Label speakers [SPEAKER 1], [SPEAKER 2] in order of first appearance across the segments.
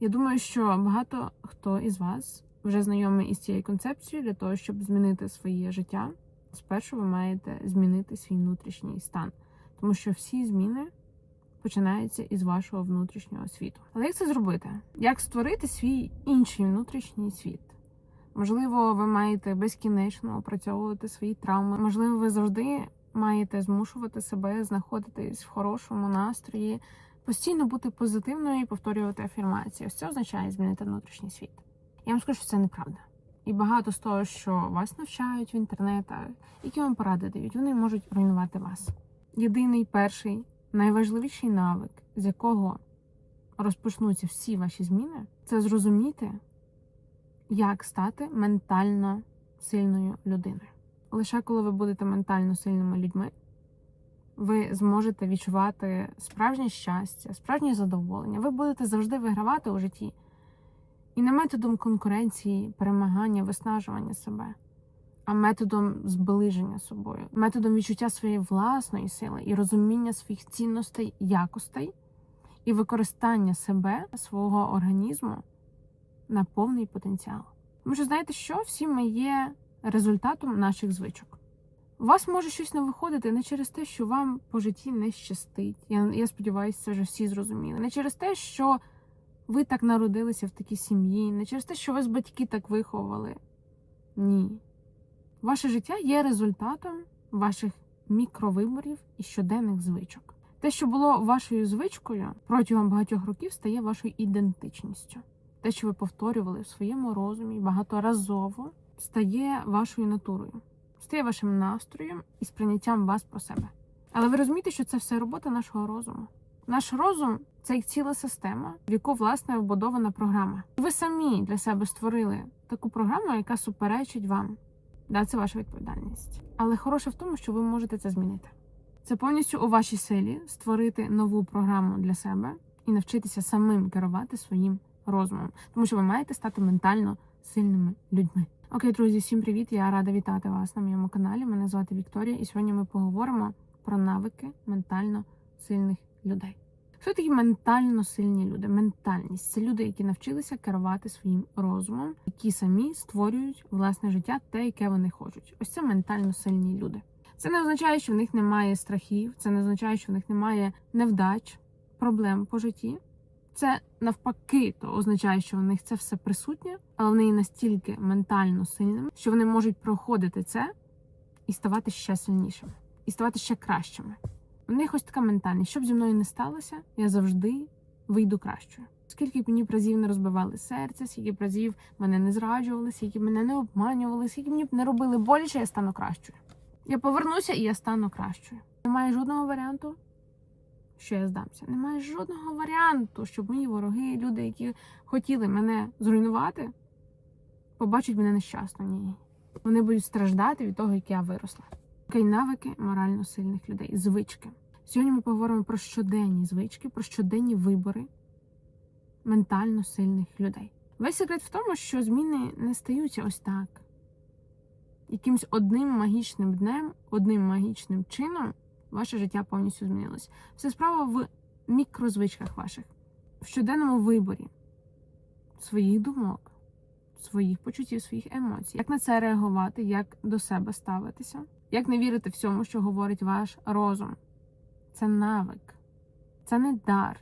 [SPEAKER 1] Я думаю, що багато хто із вас вже знайомий із цією концепцією для того, щоб змінити своє життя. Спершу ви маєте змінити свій внутрішній стан, тому що всі зміни починаються із вашого внутрішнього світу. Але як це зробити? Як створити свій інший внутрішній світ? Можливо, ви маєте безкінечно опрацьовувати свої травми. Можливо, ви завжди маєте змушувати себе знаходитись в хорошому настрої, постійно бути позитивною і повторювати афірмації. Ось це означає змінити внутрішній світ. Я вам скажу, що це неправда. І багато з того, що вас навчають в інтернетах, які вам поради дають, вони можуть руйнувати вас. Єдиний перший найважливіший навик, з якого розпочнуться всі ваші зміни, це зрозуміти, як стати ментально сильною людиною. Лише коли ви будете ментально сильними людьми, ви зможете відчувати справжнє щастя, справжнє задоволення. Ви будете завжди вигравати у житті. І не методом конкуренції, перемагання, виснажування себе, а методом зближення собою, методом відчуття своєї власної сили і розуміння своїх цінностей, якостей і використання себе, свого організму на повний потенціал. Тому що знаєте що? Всі ми є результатом наших звичок. У вас може щось не виходити не через те, що вам по житті не щастить. Я, я сподіваюся, це вже всі зрозуміли. Не через те, що ви так народилися в такій сім'ї, не через те, що вас батьки так виховували. Ні. Ваше життя є результатом ваших мікровиборів і щоденних звичок. Те, що було вашою звичкою протягом багатьох років, стає вашою ідентичністю. Те, що ви повторювали в своєму розумі багаторазово, стає вашою натурою, стає вашим настроєм і сприйняттям вас про себе. Але ви розумієте, що це все робота нашого розуму. Наш розум це як ціла система, в яку власне вбудована програма. Ви самі для себе створили таку програму, яка суперечить вам. Да, це ваша відповідальність. Але хороше в тому, що ви можете це змінити. Це повністю у вашій силі створити нову програму для себе і навчитися самим керувати своїм розумом, тому що ви маєте стати ментально сильними людьми. Окей, друзі, всім привіт! Я рада вітати вас на моєму каналі. Мене звати Вікторія, і сьогодні ми поговоримо про навики ментально сильних людей. Хто такі ментально сильні люди? Ментальність це люди, які навчилися керувати своїм розумом, які самі створюють власне життя, те, яке вони хочуть. Ось це ментально сильні люди. Це не означає, що в них немає страхів, це не означає, що в них немає невдач, проблем по житті. Це навпаки, то означає, що в них це все присутнє, але вони настільки ментально сильними, що вони можуть проходити це і ставати ще сильнішими, і ставати ще кращими. У них ось така ментальність. Щоб зі мною не сталося, я завжди вийду кращою. Скільки б мені разів не розбивали серце, скільки б разів мене не зраджували, скільки б мене не обманювали, скільки б мені б не робили боляче, я стану кращою. Я повернуся і я стану кращою. Немає жодного варіанту, що я здамся. Немає жодного варіанту, щоб мої вороги, люди, які хотіли мене зруйнувати, побачать мене нещасно. Ні. Вони будуть страждати від того, як я виросла. Окей, навики морально сильних людей, звички. Сьогодні ми поговоримо про щоденні звички, про щоденні вибори ментально сильних людей. Весь секрет в тому, що зміни не стаються ось так. Якимсь одним магічним днем, одним магічним чином ваше життя повністю змінилось. Все справа в мікрозвичках ваших, в щоденному виборі своїх думок, своїх почуттів, своїх емоцій. Як на це реагувати, як до себе ставитися, як не вірити всьому, що говорить ваш розум. Це навик, це не дар.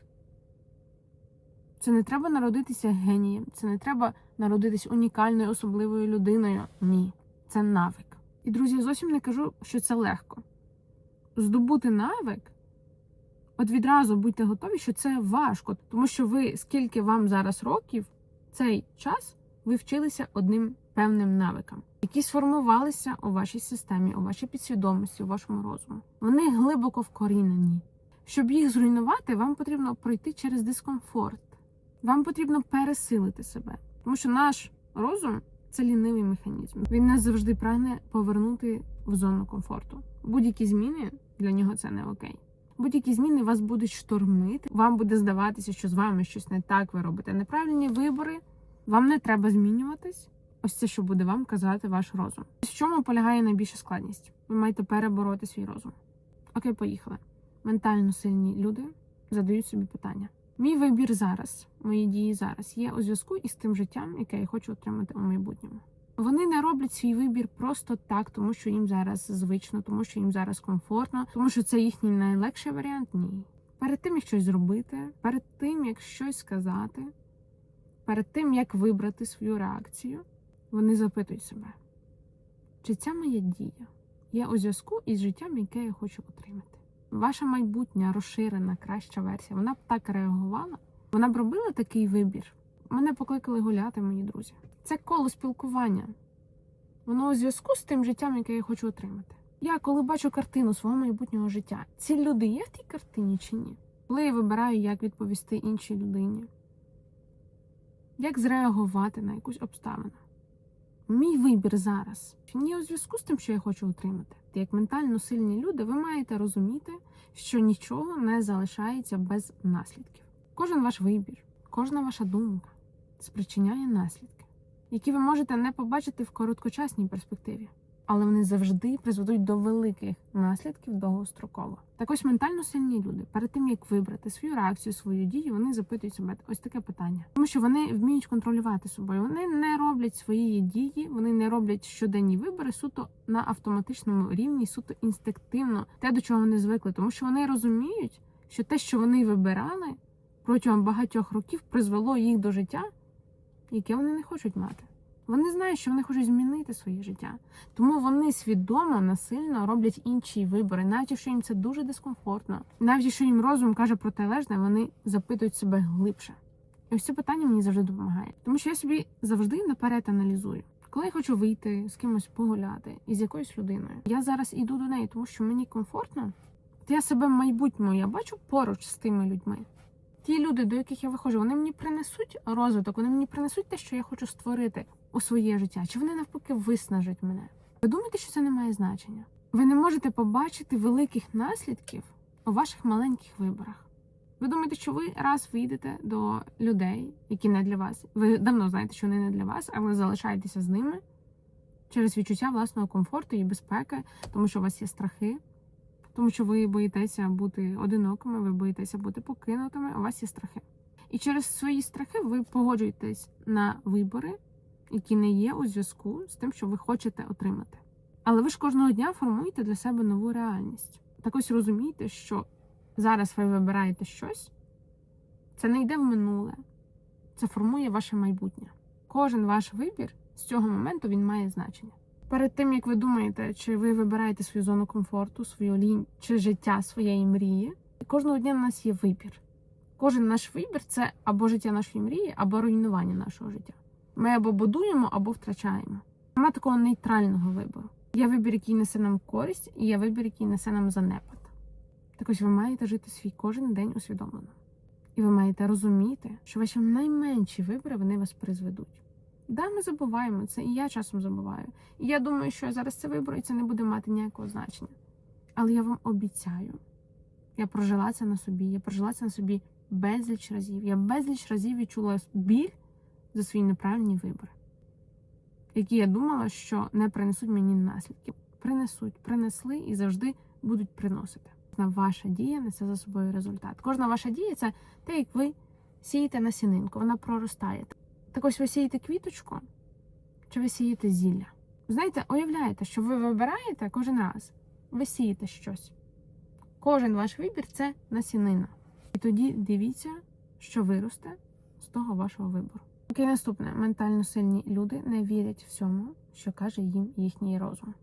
[SPEAKER 1] Це не треба народитися генієм, це не треба народитись унікальною, особливою людиною. Ні, це навик. І, друзі, зовсім не кажу, що це легко. Здобути навик, от відразу будьте готові, що це важко, тому що ви, скільки вам зараз років, цей час ви вчилися одним певним навикам, які сформувалися у вашій системі, у вашій підсвідомості, у вашому розуму. Вони глибоко вкорінені. Щоб їх зруйнувати, вам потрібно пройти через дискомфорт. Вам потрібно пересилити себе, тому що наш розум це лінивий механізм. Він нас завжди прагне повернути в зону комфорту. Будь-які зміни для нього це не окей. Будь-які зміни вас будуть штормити. Вам буде здаватися, що з вами щось не так. Ви робите неправильні вибори. Вам не треба змінюватись. Ось це, що буде вам казати ваш розум. В чому полягає найбільша складність? Ви маєте перебороти свій розум. Окей, поїхали. Ментально сильні люди задають собі питання: Мій вибір зараз, мої дії зараз є у зв'язку із тим життям, яке я хочу отримати у майбутньому. Вони не роблять свій вибір просто так, тому що їм зараз звично, тому що їм зараз комфортно, тому що це їхній найлегший варіант. Ні. Перед тим, як щось зробити, перед тим, як щось сказати, перед тим, як вибрати свою реакцію, вони запитують себе, чи ця моя дія є у зв'язку із життям, яке я хочу отримати. Ваша майбутня розширена, краща версія, вона б так реагувала, вона б робила такий вибір. Мене покликали гуляти, мої друзі. Це коло спілкування. Воно у зв'язку з тим життям, яке я хочу отримати. Я коли бачу картину свого майбутнього життя, ці люди є в тій картині чи ні? Коли я вибираю, як відповісти іншій людині, як зреагувати на якусь обставину. Мій вибір зараз не у зв'язку з тим, що я хочу отримати. Як ментально сильні люди, ви маєте розуміти, що нічого не залишається без наслідків. Кожен ваш вибір, кожна ваша думка спричиняє наслідки, які ви можете не побачити в короткочасній перспективі, але вони завжди призведуть до великих наслідків довгостроково. Так ось ментально сильні люди, перед тим як вибрати свою реакцію, свою дію, вони запитують себе ось таке питання, тому що вони вміють контролювати собою. Вони не роблять свої дії, вони не роблять щоденні вибори суто на автоматичному рівні, суто інстинктивно, те до чого вони звикли, тому що вони розуміють, що те, що вони вибирали протягом багатьох років, призвело їх до життя, яке вони не хочуть мати. Вони знають, що вони хочуть змінити своє життя, тому вони свідомо насильно роблять інші вибори, навіть якщо їм це дуже дискомфортно, навіть якщо їм розум каже протилежне, вони запитують себе глибше. І ось це питання мені завжди допомагає, тому що я собі завжди наперед аналізую. Коли я хочу вийти з кимось погуляти із якоюсь людиною, я зараз іду до неї, тому що мені комфортно. То я себе в майбутньому я бачу поруч з тими людьми. Ті люди, до яких я виходжу, вони мені принесуть розвиток, вони мені принесуть те, що я хочу створити у своє життя, чи вони навпаки виснажать мене. Ви думаєте, що це не має значення? Ви не можете побачити великих наслідків у ваших маленьких виборах. Ви думаєте, що ви раз вийдете до людей, які не для вас. Ви давно знаєте, що вони не для вас, але залишаєтеся з ними через відчуття власного комфорту і безпеки, тому що у вас є страхи, тому що ви боїтеся бути одинокими, ви боїтеся бути покинутими, у вас є страхи. І через свої страхи ви погоджуєтесь на вибори, які не є у зв'язку з тим, що ви хочете отримати. Але ви ж кожного дня формуєте для себе нову реальність. Так ось розумійте, що зараз ви вибираєте щось, це не йде в минуле, це формує ваше майбутнє. Кожен ваш вибір з цього моменту він має значення. Перед тим як ви думаєте, чи ви вибираєте свою зону комфорту, свою лінь чи життя своєї мрії, кожного дня в нас є вибір. Кожен наш вибір це або життя нашої мрії, або руйнування нашого життя. Ми або будуємо, або втрачаємо. Нема такого нейтрального вибору. Є вибір, який несе нам користь, і є вибір, який несе нам занепад. Так ось ви маєте жити свій кожен день усвідомлено. І ви маєте розуміти, що ваші найменші вибори вони вас призведуть. Да, ми забуваємо це, і я часом забуваю. І я думаю, що я зараз це виберу, і це не буде мати ніякого значення. Але я вам обіцяю, я прожила це на собі, я прожила це на собі безліч разів. Я безліч разів відчула біль за свої неправильні вибори, які я думала, що не принесуть мені наслідків. Принесуть, принесли і завжди будуть приносити. Кожна ваша дія несе за собою результат. Кожна ваша дія це те, як ви сієте насінинку, вона проростає. Так ось ви сієте квіточку, чи ви сієте зілля? Знаєте, уявляєте, що ви вибираєте кожен раз, ви сієте щось. Кожен ваш вибір це насінина. І тоді дивіться, що виросте з того вашого вибору. Окей, наступне. Ментально сильні люди не вірять всьому, що каже їм їхній розум.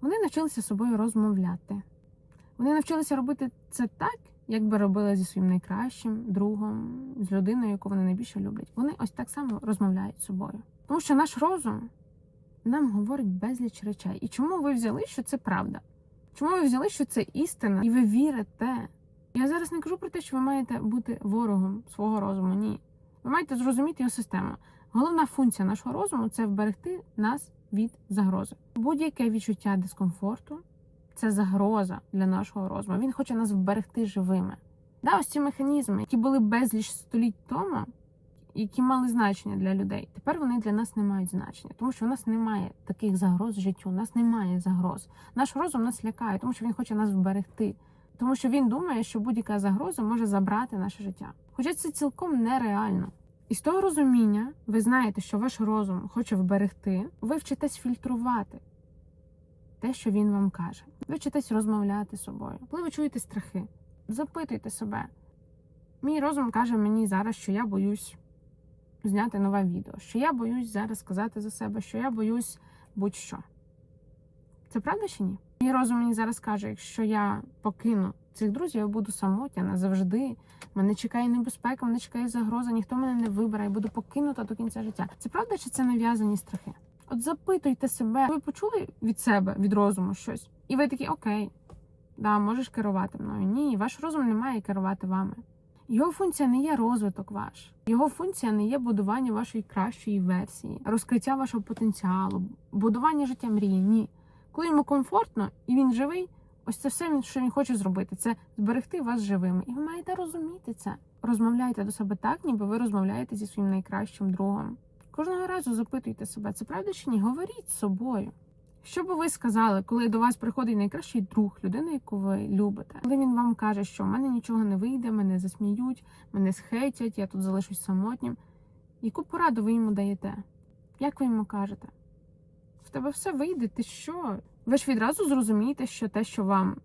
[SPEAKER 1] Вони навчилися з собою розмовляти. Вони навчилися робити це так, як би робили зі своїм найкращим другом, з людиною, яку вони найбільше люблять. Вони ось так само розмовляють з собою. Тому що наш розум нам говорить безліч речей. І чому ви взяли, що це правда? Чому ви взяли, що це істина, і ви вірите? Я зараз не кажу про те, що ви маєте бути ворогом свого розуму. Ні. Ви маєте зрозуміти його систему. Головна функція нашого розуму це вберегти нас від загрози. Будь-яке відчуття дискомфорту це загроза для нашого розуму. Він хоче нас вберегти живими. Да, ось ці механізми, які були безліч століть тому, які мали значення для людей, тепер вони для нас не мають значення, тому що у нас немає таких загроз життю, у нас немає загроз. Наш розум нас лякає, тому що він хоче нас вберегти. тому що він думає, що будь-яка загроза може забрати наше життя. Хоча це цілком нереально. І з того розуміння ви знаєте, що ваш розум хоче вберегти, ви вчитесь фільтрувати те, що він вам каже. Ви вчитесь розмовляти з собою. Коли ви чуєте страхи, запитуйте себе. Мій розум каже мені зараз, що я боюсь зняти нове відео, що я боюсь зараз сказати за себе, що я боюсь будь-що. Це правда чи ні? Мій розум мені зараз каже, якщо я покину цих друзів, я буду самотня назавжди. Мене чекає небезпека, мене чекає загроза, ніхто мене не вибере, я буду покинута до кінця життя. Це правда, чи це нав'язані страхи? От запитуйте себе, ви почули від себе, від розуму щось, і ви такі, окей, да, можеш керувати мною. Ні, ваш розум не має керувати вами. Його функція не є розвиток ваш, його функція не є будування вашої кращої версії, розкриття вашого потенціалу, будування життя мрії. Ні. Коли йому комфортно і він живий, ось це все, що він хоче зробити, це зберегти вас живими. І ви маєте розуміти це. Розмовляйте до себе так, ніби ви розмовляєте зі своїм найкращим другом. Кожного разу запитуйте себе, це правда чи ні? Говоріть з собою. Що би ви сказали, коли до вас приходить найкращий друг, людина, яку ви любите? Коли він вам каже, що в мене нічого не вийде, мене засміють, мене схейтять, я тут залишусь самотнім. Яку пораду ви йому даєте? Як ви йому кажете? В тебе все вийде, ти що? Ви ж відразу зрозумієте, що те, що вам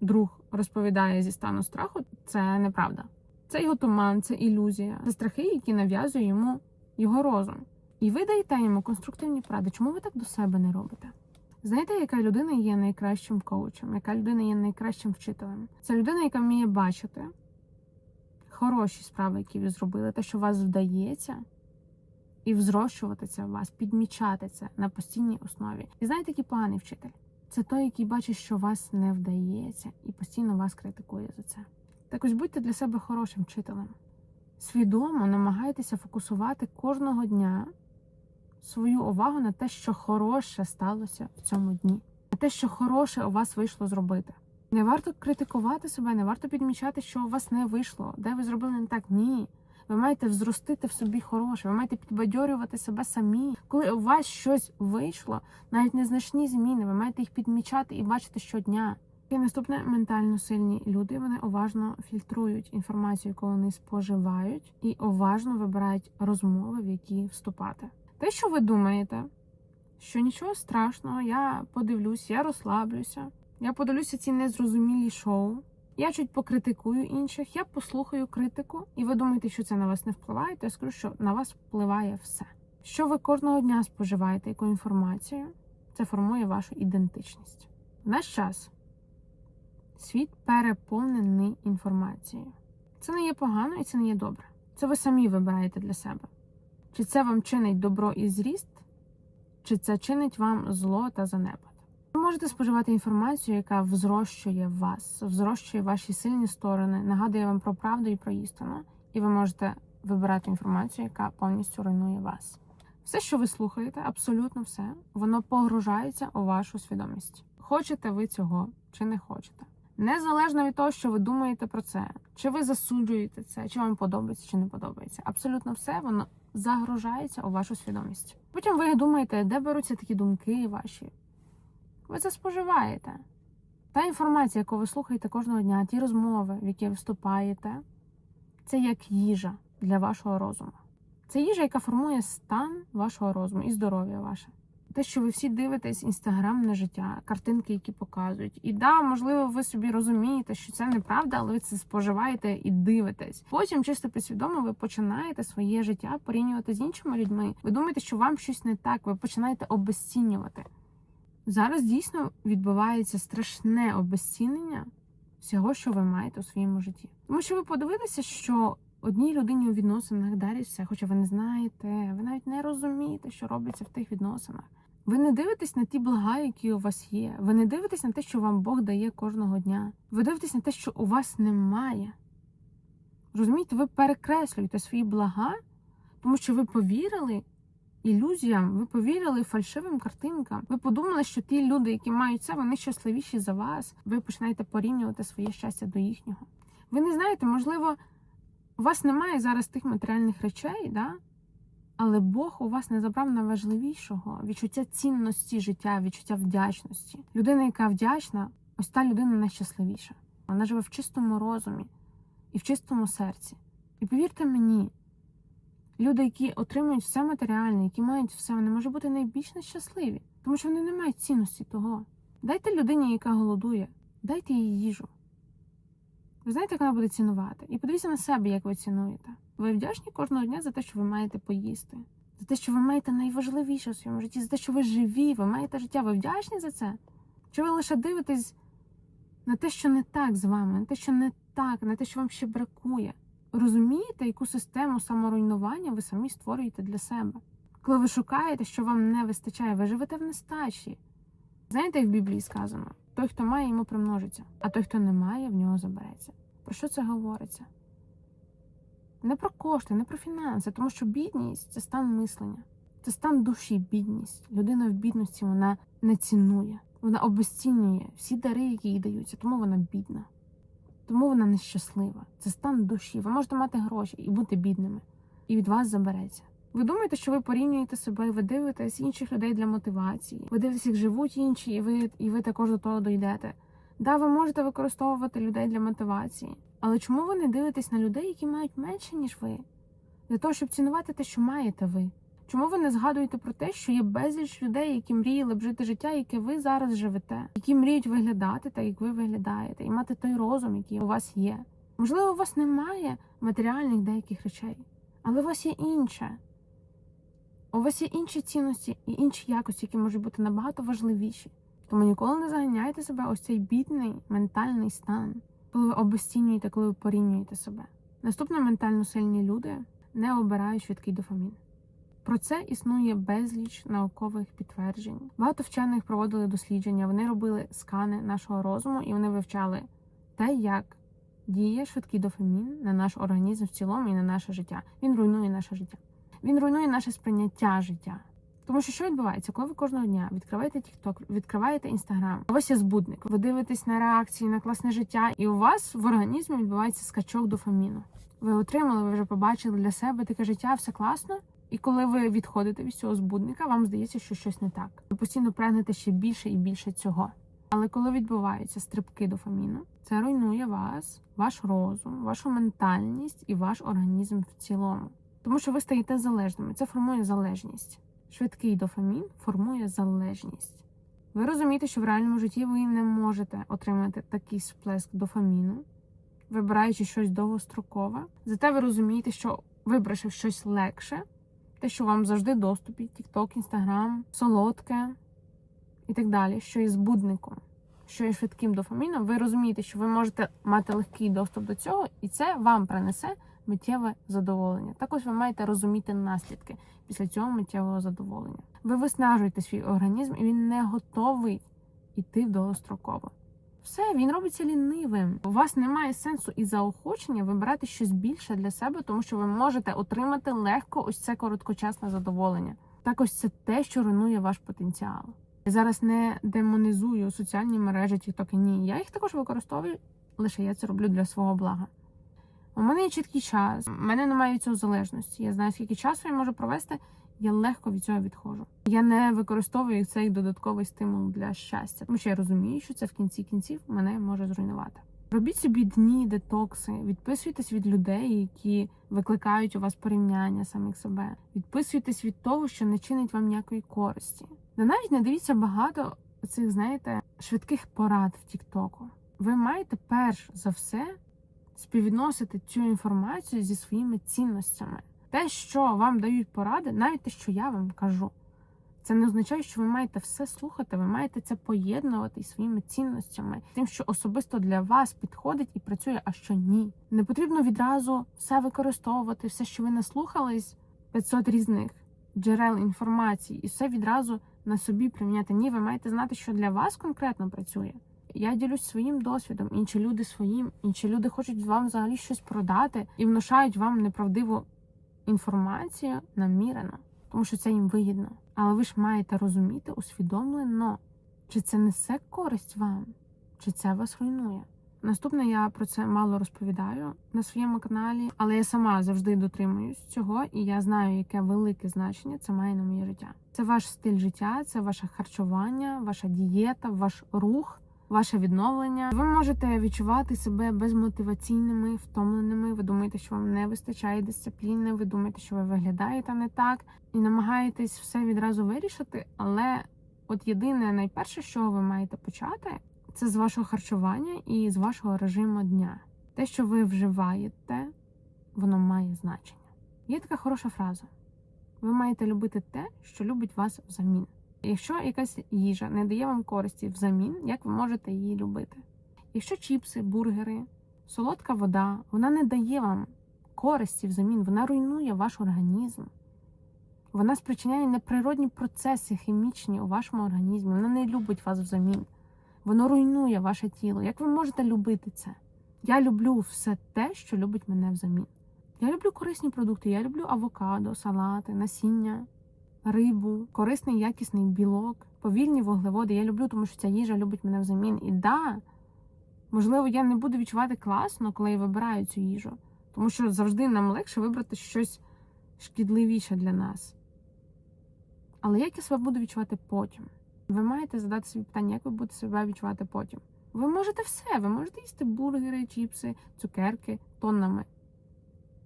[SPEAKER 1] друг розповідає зі стану страху, це неправда. Це його туман, це ілюзія, це страхи, які нав'язує йому його розум. І ви даєте йому конструктивні поради. Чому ви так до себе не робите? Знаєте, яка людина є найкращим коучем, яка людина є найкращим вчителем? Це людина, яка вміє бачити хороші справи, які ви зробили, те, що вас вдається, і взрощувати це в вас, підмічати це на постійній основі. І знаєте, який поганий вчитель? Це той, який бачить, що вас не вдається, і постійно вас критикує за це. Так ось будьте для себе хорошим вчителем. Свідомо намагайтеся фокусувати кожного дня свою увагу на те, що хороше сталося в цьому дні, на те, що хороше у вас вийшло зробити. Не варто критикувати себе, не варто підмічати, що у вас не вийшло, де ви зробили не так. Ні. Ви маєте взростити в собі хороше, ви маєте підбадьорювати себе самі. Коли у вас щось вийшло, навіть незначні зміни, ви маєте їх підмічати і бачити щодня. І наступне ментально сильні люди вони уважно фільтрують інформацію, яку вони споживають, і уважно вибирають розмови, в які вступати. Те, що ви думаєте, що нічого страшного, я подивлюсь, я розслаблюся, я подивлюся ці незрозумілі шоу. Я чуть покритикую інших, я послухаю критику, і ви думаєте, що це на вас не впливає, то я скажу, що на вас впливає все. Що ви кожного дня споживаєте, яку інформацію, це формує вашу ідентичність. В наш час світ переповнений інформацією. Це не є погано і це не є добре. Це ви самі вибираєте для себе. Чи це вам чинить добро і зріст, чи це чинить вам зло та занепад. Ви можете споживати інформацію, яка взрощує вас, взрощує ваші сильні сторони, нагадує вам про правду і про істину, і ви можете вибирати інформацію, яка повністю руйнує вас. Все, що ви слухаєте, абсолютно все, воно погружається у вашу свідомість. Хочете ви цього чи не хочете. Незалежно від того, що ви думаєте про це, чи ви засуджуєте це, чи вам подобається, чи не подобається. Абсолютно все воно загружається у вашу свідомість. Потім ви думаєте, де беруться такі думки ваші. Ви це споживаєте. Та інформація, яку ви слухаєте кожного дня, ті розмови, в які ви вступаєте, це як їжа для вашого розуму. Це їжа, яка формує стан вашого розуму і здоров'я ваше. Те, що ви всі дивитесь інстаграмне життя, картинки, які показують. І да, можливо, ви собі розумієте, що це неправда, але ви це споживаєте і дивитесь. Потім, чисто підсвідомо, ви починаєте своє життя порівнювати з іншими людьми. Ви думаєте, що вам щось не так, ви починаєте обезцінювати. Зараз дійсно відбувається страшне обезцінення всього, що ви маєте у своєму житті. Тому що ви подивилися, що одній людині у відносинах дарять все, хоча ви не знаєте, ви навіть не розумієте, що робиться в тих відносинах. Ви не дивитесь на ті блага, які у вас є. Ви не дивитесь на те, що вам Бог дає кожного дня. Ви дивитесь на те, що у вас немає. Розумієте, ви перекреслюєте свої блага, тому що ви повірили ілюзіям, ви повірили фальшивим картинкам. Ви подумали, що ті люди, які мають це, вони щасливіші за вас. Ви починаєте порівнювати своє щастя до їхнього. Ви не знаєте, можливо, у вас немає зараз тих матеріальних речей, да? Але Бог у вас не забрав найважливішого відчуття цінності життя, відчуття вдячності. Людина, яка вдячна, ось та людина найщасливіша. Вона живе в чистому розумі і в чистому серці. І повірте мені, люди, які отримують все матеріальне, які мають все, вони можуть бути найбільш нещасливі, тому що вони не мають цінності того. Дайте людині, яка голодує, дайте їй їжу. Ви знаєте, як вона буде цінувати? І подивіться на себе, як ви цінуєте. Ви вдячні кожного дня за те, що ви маєте поїсти, за те, що ви маєте найважливіше в своєму житті, за те, що ви живі, ви маєте життя. Ви вдячні за це? Чи ви лише дивитесь на те, що не так з вами, на те, що не так, на те, що вам ще бракує? Розумієте, яку систему саморуйнування ви самі створюєте для себе? Коли ви шукаєте, що вам не вистачає, ви живете в нестачі. Знаєте, як в Біблії сказано: той, хто має, йому примножиться, а той, хто не має, в нього забереться. Про що це говориться? Не про кошти, не про фінанси, тому що бідність це стан мислення, це стан душі, бідність. Людина в бідності вона не цінує, вона обезцінює всі дари, які їй даються, тому вона бідна. Тому вона нещаслива. Це стан душі. Ви можете мати гроші і бути бідними, і від вас забереться. Ви думаєте, що ви порівнюєте себе, ви дивитесь інших людей для мотивації. Ви дивитесь, як живуть інші, і ви, і ви також до того дійдете. Да, ви можете використовувати людей для мотивації, але чому ви не дивитесь на людей, які мають менше, ніж ви? Для того, щоб цінувати те, що маєте ви. Чому ви не згадуєте про те, що є безліч людей, які мріяли б жити життя, яке ви зараз живете, які мріють виглядати так, як ви виглядаєте, і мати той розум, який у вас є? Можливо, у вас немає матеріальних деяких речей, але у вас є інше. У вас є інші цінності і інші якості, які можуть бути набагато важливіші. Тому ніколи не заганяйте себе ось цей бідний ментальний стан, обесцінюєте, коли ви порівнюєте себе. Наступно ментально сильні люди не обирають швидкий дофамін. Про це існує безліч наукових підтверджень. Багато вчених проводили дослідження, вони робили скани нашого розуму і вони вивчали те, як діє швидкий дофамін на наш організм в цілому і на наше життя. Він руйнує наше життя. Він руйнує наше сприйняття життя. Тому що що відбувається, коли ви кожного дня відкриваєте TikTok, відкриваєте Instagram, у вас є збудник, ви дивитесь на реакції, на класне життя, і у вас в організмі відбувається скачок дофаміну. Ви отримали, ви вже побачили для себе таке життя, все класно. І коли ви відходите від цього збудника, вам здається, що щось не так. Ви постійно прагнете ще більше і більше цього. Але коли відбуваються стрибки дофаміну, це руйнує вас, ваш розум, вашу ментальність і ваш організм в цілому. Тому що ви стаєте залежними. Це формує залежність. Швидкий дофамін формує залежність. Ви розумієте, що в реальному житті ви не можете отримати такий сплеск дофаміну, вибираючи щось довгострокове. Зате ви розумієте, що вибравши щось легше, те, що вам завжди доступі, TikTok, Instagram, солодке і так далі, що є збудником, що є швидким дофаміном, ви розумієте, що ви можете мати легкий доступ до цього, і це вам принесе миттєве задоволення. Також ви маєте розуміти наслідки після цього миттєвого задоволення. Ви виснажуєте свій організм, і він не готовий йти довгостроково. Все, він робиться лінивим. У вас немає сенсу і заохочення вибирати щось більше для себе, тому що ви можете отримати легко ось це короткочасне задоволення. Так ось це те, що руйнує ваш потенціал. Я зараз не демонізую соціальні мережі TikTok. Ні, я їх також використовую, лише я це роблю для свого блага. У мене є чіткий час, у мене немає від цього залежності. Я знаю, скільки часу я можу провести, я легко від цього відходжу. Я не використовую цей додатковий стимул для щастя, тому що я розумію, що це в кінці кінців мене може зруйнувати. Робіть собі дні, детокси, відписуйтесь від людей, які викликають у вас порівняння самих себе. Відписуйтесь від того, що не чинить вам ніякої користі. Да навіть не дивіться багато цих, знаєте, швидких порад в Тіктоку. Ви маєте перш за все співвідносити цю інформацію зі своїми цінностями. Те, що вам дають поради, навіть те, що я вам кажу, це не означає, що ви маєте все слухати, ви маєте це поєднувати із своїми цінностями, тим, що особисто для вас підходить і працює, а що ні. Не потрібно відразу все використовувати, все, що ви наслухались, 500 різних джерел інформації, і все відразу на собі приміняти. Ні, ви маєте знати, що для вас конкретно працює. Я ділюсь своїм досвідом, інші люди своїм, інші люди хочуть вам взагалі щось продати і внушають вам неправдиву інформацію намірено, тому що це їм вигідно. Але ви ж маєте розуміти усвідомлено, чи це несе користь вам, чи це вас руйнує. Наступне я про це мало розповідаю на своєму каналі, але я сама завжди дотримуюсь цього, і я знаю, яке велике значення це має на моє життя. Це ваш стиль життя, це ваше харчування, ваша дієта, ваш рух, ваше відновлення. Ви можете відчувати себе безмотиваційними, втомленими. Ви думаєте, що вам не вистачає дисципліни, ви думаєте, що ви виглядаєте не так, і намагаєтесь все відразу вирішити. Але от єдине, найперше, що ви маєте почати, це з вашого харчування і з вашого режиму дня. Те, що ви вживаєте, воно має значення. Є така хороша фраза: ви маєте любити те, що любить вас взамін. Якщо якась їжа не дає вам користі взамін, як ви можете її любити? Якщо чіпси, бургери, солодка вода, вона не дає вам користі взамін, вона руйнує ваш організм. Вона спричиняє неприродні процеси хімічні у вашому організмі. Вона не любить вас взамін. Воно руйнує ваше тіло. Як ви можете любити це? Я люблю все те, що любить мене взамін. Я люблю корисні продукти, я люблю авокадо, салати, насіння, рибу, корисний якісний білок, повільні вуглеводи. Я люблю, тому що ця їжа любить мене взамін. І да, можливо, я не буду відчувати класно, коли я вибираю цю їжу, тому що завжди нам легше вибрати щось шкідливіше для нас. Але як я себе буду відчувати потім? Ви маєте задати собі питання, як ви будете себе відчувати потім. Ви можете все, ви можете їсти бургери, чіпси, цукерки тоннами.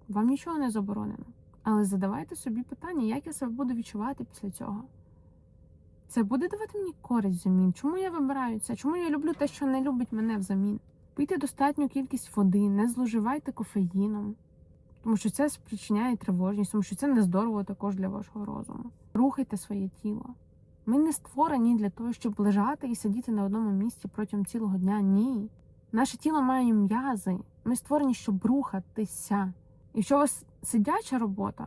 [SPEAKER 1] Вам нічого не заборонено. Але задавайте собі питання, як я себе буду відчувати після цього. Це буде давати мені користь взамін. Чому я вибираю це? Чому я люблю те, що не любить мене взамін? Пийте достатню кількість води, не зловживайте кофеїном, тому що це спричиняє тривожність, тому що це не здорово також для вашого розуму. Рухайте своє тіло. Ми не створені для того, щоб лежати і сидіти на одному місці протягом цілого дня. Ні. Наше тіло має м'язи. Ми створені, щоб рухатися. Якщо у вас сидяча робота,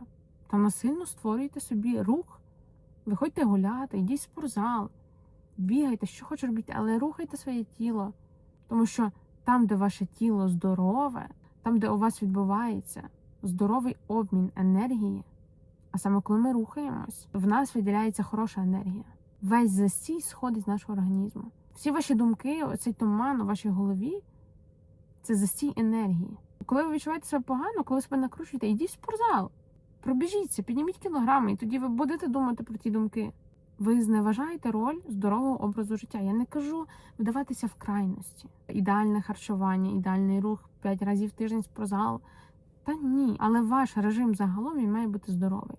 [SPEAKER 1] то насильно створюйте собі рух. Виходьте гуляти, йдіть в спортзал, бігайте, що хоч робіть, але рухайте своє тіло. Тому що там, де ваше тіло здорове, там, де у вас відбувається здоровий обмін енергії, а саме коли ми рухаємось, в нас виділяється хороша енергія. Весь застій сходить з нашого організму. Всі ваші думки, оцей туман у вашій голові це застій енергії. Коли ви відчуваєте себе погано, коли себе накручуєте, йдіть в спортзал, пробіжіться, підніміть кілограми, і тоді ви будете думати про ті думки. Ви зневажаєте роль здорового образу життя. Я не кажу вдаватися в крайності. Ідеальне харчування, ідеальний рух 5 разів в тиждень спортзал. Та ні, але ваш режим загалом він має бути здоровий.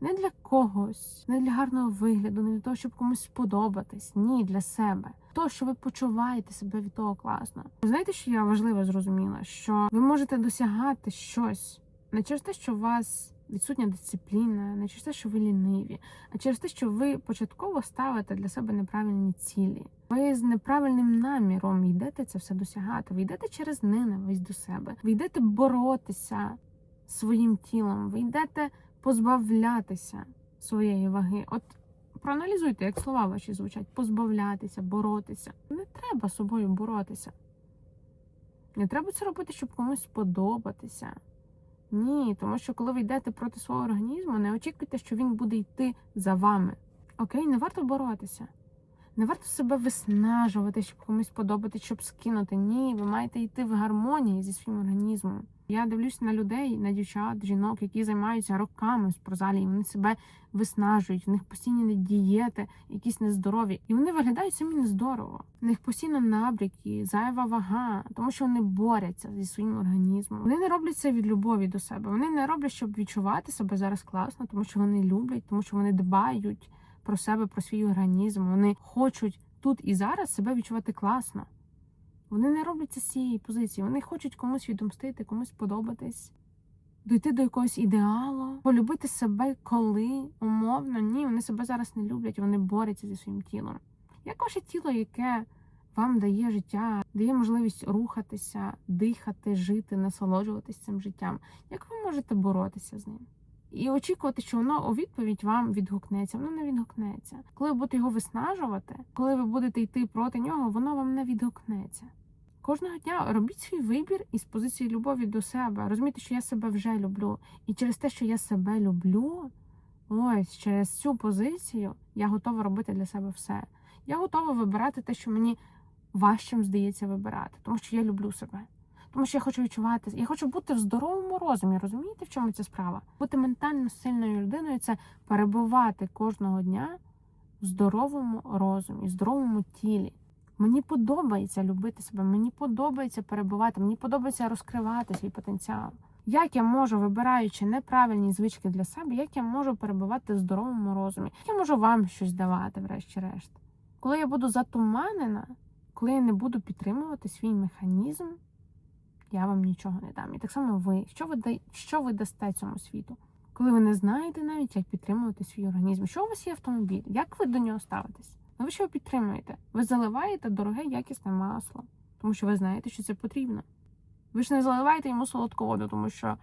[SPEAKER 1] Не для когось, не для гарного вигляду, не для того, щоб комусь сподобатись. Ні, для себе. То, що ви почуваєте себе від того класно. Знаєте, що я важливо зрозуміла? Що ви можете досягати щось не через те, що у вас відсутня дисципліна, не через те, що ви ліниві, а через те, що ви початково ставите для себе неправильні цілі. Ви з неправильним наміром йдете це все досягати. Ви йдете через ненависть до себе. Ви йдете боротися своїм тілом. Ви йдете позбавлятися своєї ваги. От проаналізуйте, як слова ваші звучать: позбавлятися, боротися. Не треба з собою боротися. Не треба це робити, щоб комусь сподобатися. Ні, тому що коли ви йдете проти свого організму, не очікуйте, що він буде йти за вами. Окей, не варто боротися. Не варто себе виснажувати, щоб комусь подобати, щоб скинути. Ні, ви маєте йти в гармонії зі своїм організмом. Я дивлюсь на людей, на дівчат, жінок, які займаються роками в спортзалі, і вони себе виснажують. В них постійні дієти, якісь нездорові, і вони виглядають самі нездорово. В них постійно набряки, зайва вага, тому що вони борються зі своїм організмом. Вони не роблять це від любові до себе. Вони не роблять, щоб відчувати себе зараз класно, тому що вони люблять, тому що вони дбають про себе, про свій організм. Вони хочуть тут і зараз себе відчувати класно. Вони не роблять це з цієї позиції. Вони хочуть комусь відомстити, комусь подобатись, дойти до якогось ідеалу, полюбити себе коли умовно. Ні, вони себе зараз не люблять, вони борються зі своїм тілом. Як ваше тіло, яке вам дає життя, дає можливість рухатися, дихати, жити, насолоджуватись цим життям, як ви можете боротися з ним? І очікувати, що воно у відповідь вам відгукнеться, воно не відгукнеться. Коли ви будете його виснажувати, коли ви будете йти проти нього, воно вам не відгукнеться. Кожного дня робіть свій вибір із позиції любові до себе. Розумійте, що я себе вже люблю. І через те, що я себе люблю, ось через цю позицію я готова робити для себе все. Я готова вибирати те, що мені важчим здається вибирати, тому що я люблю себе. Тому що я хочу відчувати, я хочу бути в здоровому розумі. Розумієте, в чому ця справа? Бути ментально сильною людиною це перебувати кожного дня в здоровому розумі, в здоровому тілі. Мені подобається любити себе, мені подобається перебувати, мені подобається розкривати свій потенціал. Як я можу, вибираючи неправильні звички для себе, як я можу перебувати в здоровому розумі? Як я можу вам щось давати, врешті-решт? Коли я буду затуманена, коли я не буду підтримувати свій механізм, я вам нічого не дам. І так само ви. Що ви, дай- що ви дасте цьому світу? Коли ви не знаєте навіть, як підтримувати свій організм. Що у вас є автомобіль? Як ви до нього ставитесь? Навіщо ви підтримуєте? Ви заливаєте дороге якісне масло, тому що ви знаєте, що це потрібно. Ви ж не заливаєте йому солодку воду, тому що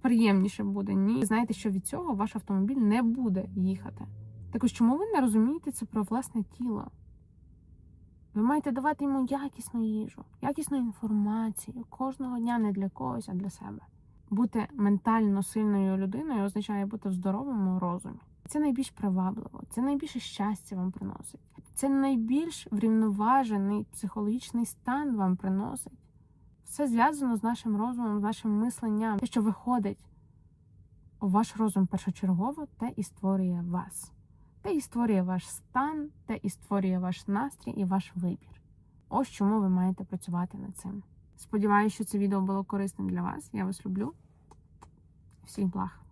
[SPEAKER 1] приємніше буде. Ні. Ви знаєте, що від цього ваш автомобіль не буде їхати. Так ось чому ви не розумієте це про власне тіло? Ви маєте давати йому якісну їжу, якісну інформацію кожного дня не для когось, а для себе. Бути ментально сильною людиною означає бути в здоровому розумі. Це найбільш привабливо, це найбільше щастя вам приносить. Це найбільш врівноважений психологічний стан вам приносить. Все зв'язано з нашим розумом, з нашим мисленням. Те, що виходить у ваш розум першочергово, те і створює вас. Те і створює ваш стан, те і створює ваш настрій і ваш вибір. Ось чому ви маєте працювати над цим. Сподіваюся, що це відео було корисним для вас. Я вас люблю. Всіх благ!